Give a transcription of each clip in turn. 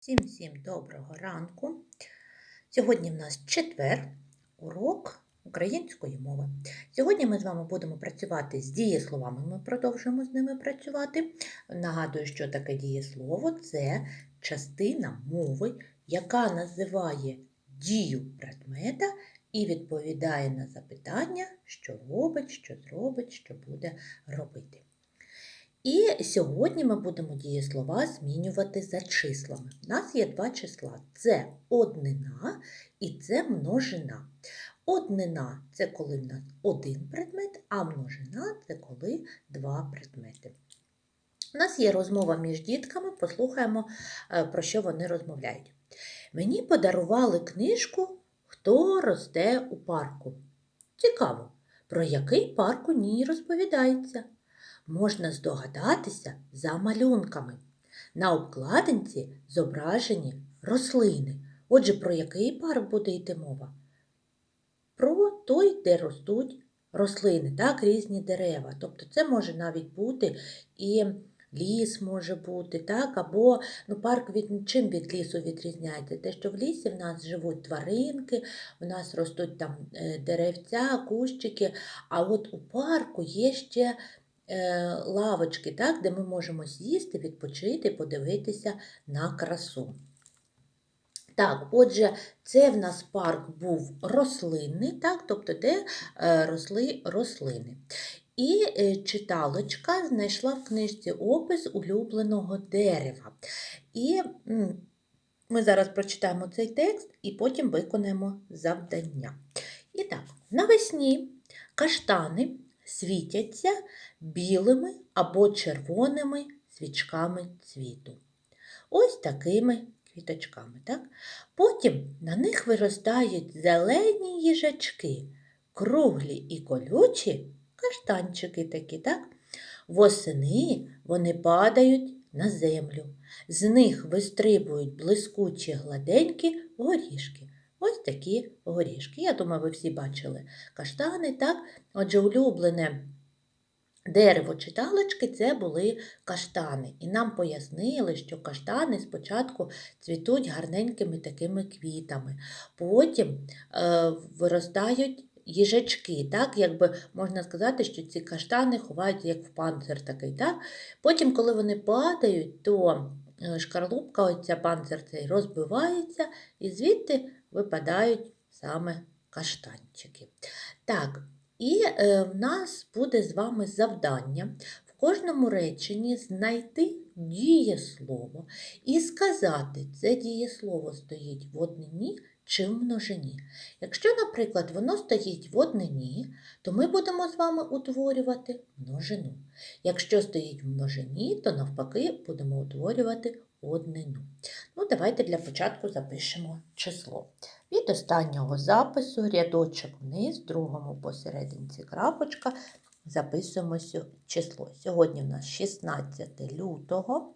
Всім-всім доброго ранку. Сьогодні в нас четвер, урок української мови. Сьогодні ми з вами будемо працювати з дієсловами, ми продовжуємо з ними працювати. Нагадую, що таке дієслово це частина мови, яка називає дію предмета і відповідає на запитання, що робить, що зробить, що буде робити. І сьогодні ми будемо дієслова змінювати за числами. У нас є два числа: це однина і це множина. Однина це коли в нас один предмет, а множина це коли два предмети. У нас є розмова між дітками, послухаємо, е, про що вони розмовляють. Мені подарували книжку Хто росте у парку. Цікаво, про який парк у ній розповідається можна здогадатися за малюнками. На обкладинці зображені рослини. Отже, про який парк буде йти мова? Про той, де ростуть рослини, так, різні дерева. Тобто це може навіть бути і ліс може бути, так, або ну, парк від чим від лісу відрізняється? Те, що в лісі в нас живуть тваринки, в нас ростуть там е, деревця, кущики, а от у парку є ще лавочки, так, де ми можемо сісти, відпочити, подивитися на красу. Так, отже, це в нас парк був рослинний, так, тобто де е, росли рослини. І е, читалочка знайшла в книжці опис улюбленого дерева. І ми зараз прочитаємо цей текст і потім виконаємо завдання. І так, навесні каштани світяться білими або червоними свічками цвіту. Ось такими квіточками. Так? Потім на них виростають зелені їжачки, круглі і колючі каштанчики такі. так? Восени вони падають на землю. З них вистрибують блискучі гладенькі горішки. Ось такі горішки. Я думаю, ви всі бачили каштани, так? Отже, улюблене дерево читалочки це були каштани. І нам пояснили, що каштани спочатку цвітуть гарненькими такими квітами. Потім е, виростають їжачки, так, якби можна сказати, що ці каштани ховають як в панцир такий. так. Потім, коли вони падають, то е, шкарлупка, оця панцир цей розбивається, і звідти випадають саме каштанчики. Так, і е, в нас буде з вами завдання в кожному реченні знайти дієслово і сказати, це дієслово стоїть в однині чи в множині. Якщо, наприклад, воно стоїть в однині, то ми будемо з вами утворювати множину. Якщо стоїть в множині, то навпаки будемо утворювати однину. Ну, Давайте для початку запишемо число. Від останнього запису рядочок вниз, другому посерединці крапочка, записуємо число. Сьогодні в нас 16 лютого.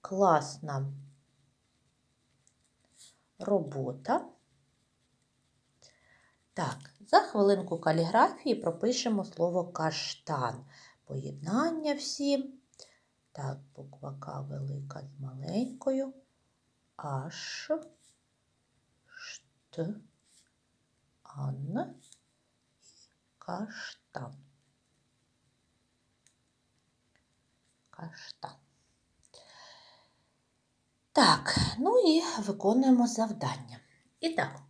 Класна робота. Так, за хвилинку каліграфії пропишемо слово каштан. Поєднання всі. Так, буква К велика з маленькою. Аш, шт, ан і каштан. Каштан. Так, ну і виконуємо завдання. І так,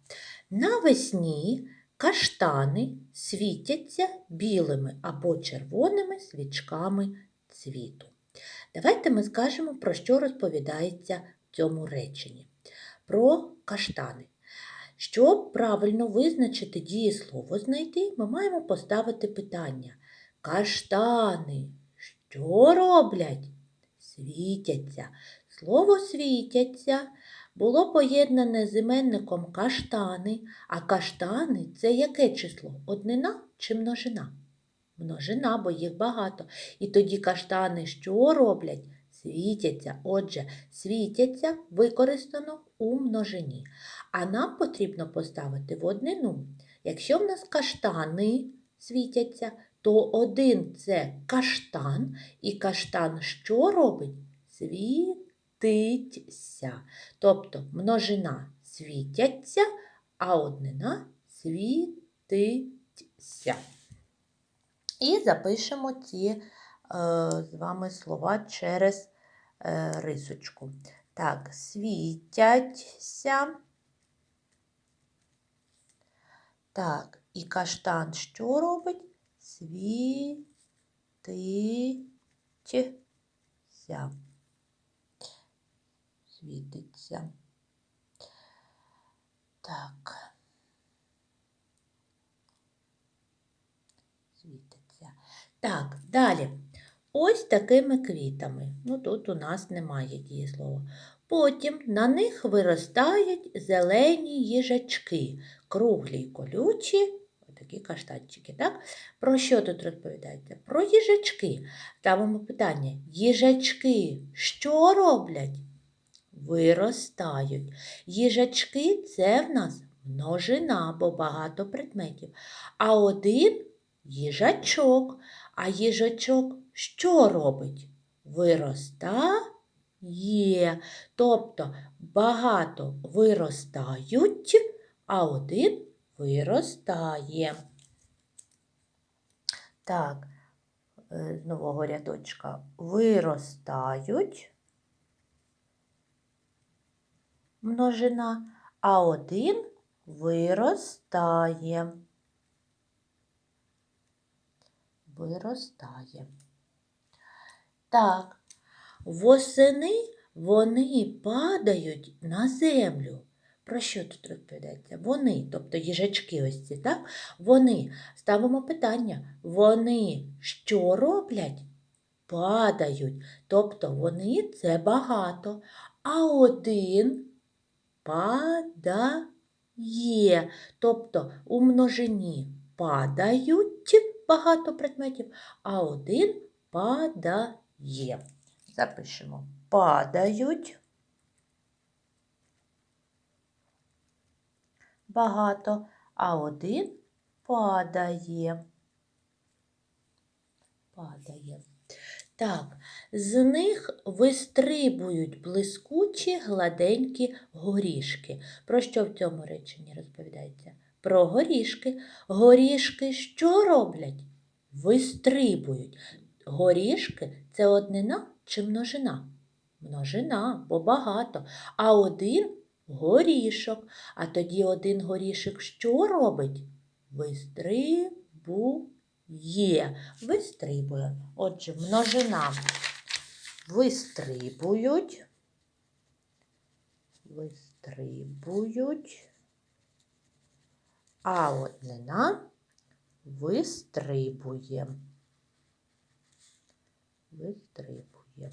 навесні каштани світяться білими або червоними свічками цвіту. Давайте ми скажемо, про що розповідається в цьому реченні. Про каштани. Щоб правильно визначити дієслово знайти, ми маємо поставити питання. Каштани, що роблять? Світяться. Слово світяться було поєднане з іменником каштани, а каштани це яке число? Однина чи множина? Множина, бо їх багато. І тоді каштани що роблять? Світяться. Отже, світяться використано у множині. А нам потрібно поставити в однину. Якщо в нас каштани світяться, то один це каштан, і каштан що робить? Світиться. Тобто множина світяться, а однина світиться. І запишемо ці е, з вами слова через е, рисочку. Так, світяться. Так, і каштан що робить? Світиться. Світиться. Так. Світиться. Так, далі. Ось такими квітами. Ну, тут у нас немає дієслова. Потім на них виростають зелені їжачки, круглі й колючі, отакі каштанчики, так? Про що тут розповідається? Про їжачки. Ставимо питання: їжачки що роблять? Виростають. Їжачки це в нас множина, бо багато предметів. А один їжачок. А їжачок що робить? Виростає. Тобто багато виростають, а один виростає. Так, е, з нового рядочка виростають множина, а один виростає. Виростає. Так, восени вони падають на землю. Про що тут розповідається? Вони, тобто їжачки ось ці, так? Вони. Ставимо питання. Вони що роблять? Падають. Тобто вони це багато. А один падає. Тобто у множині падають багато предметів, а один падає. Запишемо. Падають. Багато, а один падає. Падає. Так, з них вистрибують блискучі гладенькі горішки. Про що в цьому реченні розповідається? Про горішки. Горішки що роблять? Вистрибують. Горішки це однина чи множина? Множина, бо багато. А один горішок. А тоді один горішок що робить? Вистрибує. Вистрибує. Отже, множина вистрибують. Вистрибують. А однина вистрибує. Вистрибує.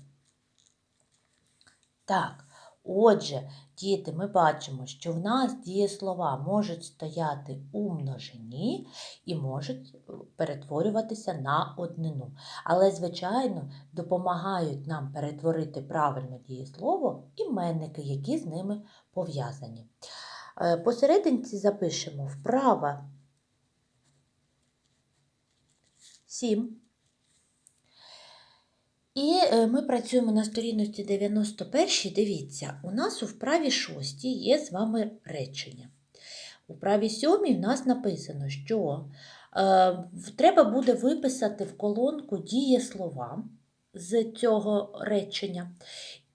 Так, отже, діти, ми бачимо, що в нас дієслова можуть стояти у множині і можуть перетворюватися на однину. Але, звичайно, допомагають нам перетворити правильно дієслово іменники, які з ними пов'язані. Е, Посерединці запишемо вправа 7. І е, ми працюємо на сторінці 91. Дивіться, у нас у вправі 6 є з вами речення. У вправі 7 у нас написано, що е, треба буде виписати в колонку дієслова з цього речення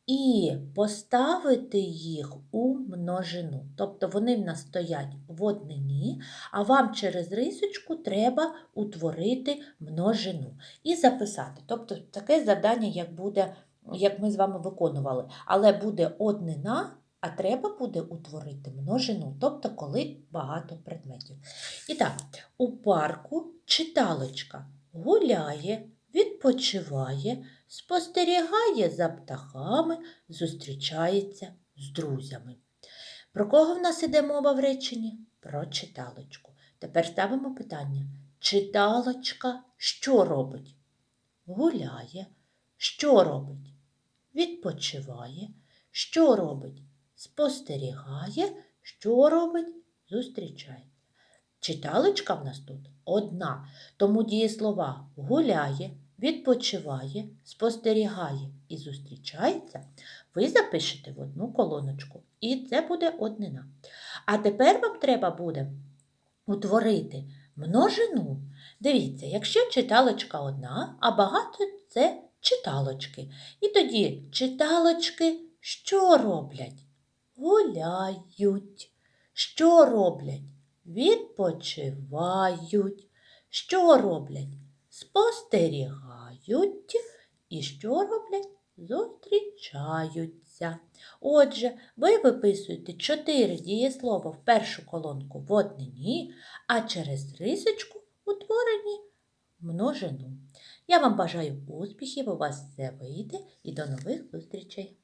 і поставити їх у множину. Тобто вони в нас стоять в однині, а вам через рисочку треба утворити множину і записати. Тобто таке завдання, як буде, як ми з вами виконували, але буде однина. А треба буде утворити множину, тобто коли багато предметів. І так, у парку читалочка гуляє, відпочиває, спостерігає за птахами, зустрічається з друзями. Про кого в нас іде мова в реченні? Про читалочку. Тепер ставимо питання. Читалочка що робить? Гуляє. Що робить? Відпочиває. Що робить? Спостерігає. Що робить? Зустрічається. Читалочка в нас тут одна, тому дієслова гуляє, відпочиває, спостерігає і зустрічається, ви запишете в одну колоночку. І це буде однина. А тепер вам треба буде утворити множину. Дивіться, якщо читалочка одна, а багато це читалочки. І тоді читалочки що роблять? Гуляють. Що роблять? Відпочивають. Що роблять? Спостерігають. І що роблять? Зустрічаються. Отже, ви виписуєте чотири дієслова в першу колонку в однині, а через рисочку утворені множину. Я вам бажаю успіхів, у вас все вийде і до нових зустрічей!